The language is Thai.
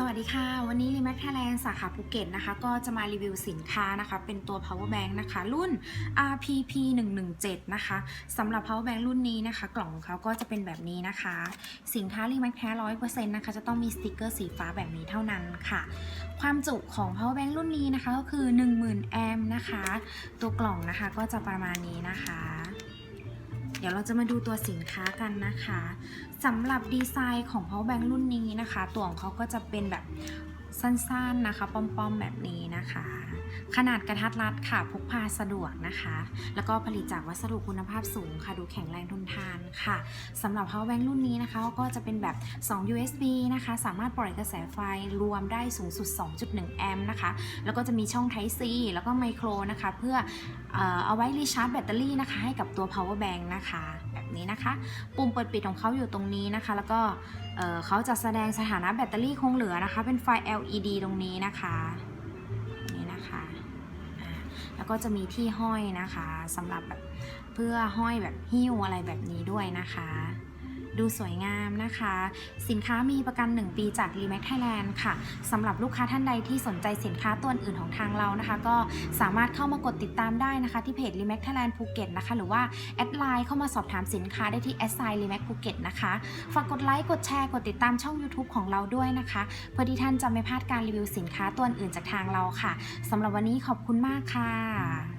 สวัสดีค่ะ วันนี้ r e m a x Thailand สาขาภูเก็ตนะคะ ก็จะมารีวิวสินค้านะคะ เป็นตัว power bank นะคะ รุ่น RPP 117นะคะสำหรับ power bank รุ่นนี้นะคะ กล่องของเขาก็จะเป็นแบบนี้นะคะ สินค้า r e m a x แท้100%นะคะ จะต้องมีสติกเกอร์สีฟ้าแบบนี้เท่านั้นค่ะ ความจุของ power bank รุ่นนี้นะคะ ก็คือ 10,000 แอมป์นะคะ ตัวกล่องนะคะก็จะประมาณนี้นะคะ เดี๋ยวเราจะมาดูตัวสินค้ากันนะคะสำหรับดีไซน์ของ power bank รุ่นนี้นะคะ ตัวของเขาก็จะเป็นแบบ สั้นๆนะคะ ป้อมๆแบบนี้นะคะ ขนาดกระทัดรัดค่ะพกพาสะดวกนะคะ แล้วก็ผลิตจากวัสดุคุณภาพสูงค่ะ ดูแข็งแรงทนทานค่ะสำหรับ power bank รุ่นนี้นะคะ ก็จะเป็นแบบ 2 USB นะคะ สามารถปล่อยกระแสไฟรวมได้สูงสุด 2.1 แอมป์นะคะ แล้วก็จะมีช่อง Type C แล้วก็ไมโครนะคะ เพื่อเออเอาไว้รีชาร์จแบตเตอรี่นะคะ ให้กับตัว power bank นะคะ แบบนี้นะคะ ปุ่มเปิดปิดของเขาอยู่ตรงนี้นะคะ แล้วก็ เเขาจะแสดงสถานะแบตเตอรี่คงเหลือนะคะ เป็นไฟ LED ตรงนี้นะคะนี่นะคะแล้วก็จะมีที่ห้อยนะคะสำหรับแบบเพื่อห้อยแบบหิ้วอะไรแบบนี้ด้วยนะคะ ดูสวยงามนะคะ สินค้ามีประกัน 1 ปีจาก r e m a x Thailand ค่ะสำหรับลูกค้าท่านใดที่สนใจสินค้าตัวอื่นของทางเรานะคะ ก็สามารถเข้ามากดติดตามได้นะคะ ที่เพจ r e m a x Thailand ภูเก็ตนะคะ หรือว่าแอดไลน์เข้ามาสอบถามสินค้าได้ที่ s i r e m a x ภูเก็ตนะคะ ฝากกดไลค์กดแชร์กดติดตามช่อง YouTube ของเราด้วยนะคะเพื่อที่ท่านจะไม่พลาดการรีวิวสินค้าตัวอื่นจากทางเราค่ะสำหรับวันนี้ขอบคุณมากค่ะ